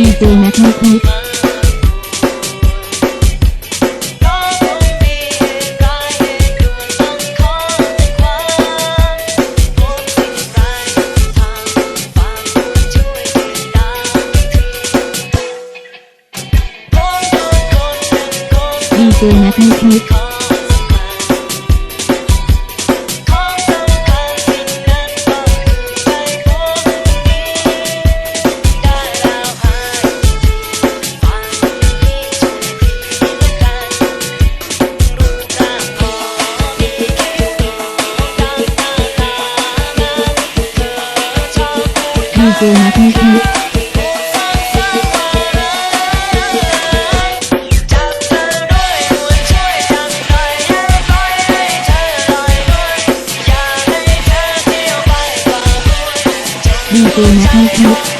ดีเจแม็กนิกนิกดีเจแม็กนิกนิก เกมที่คิดดีเกมที่คิด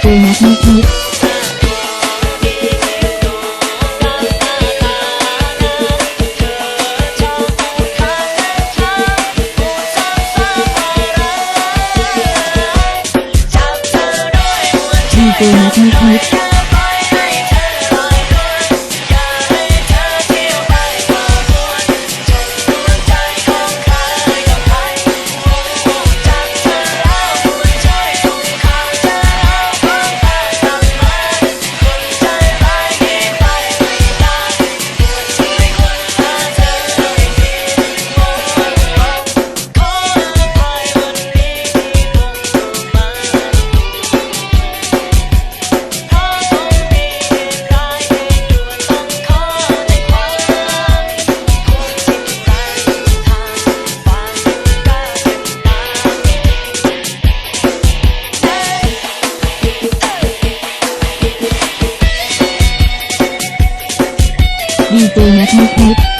โดยนัทนิพิษดีเจนัทนิพิ 被いうや。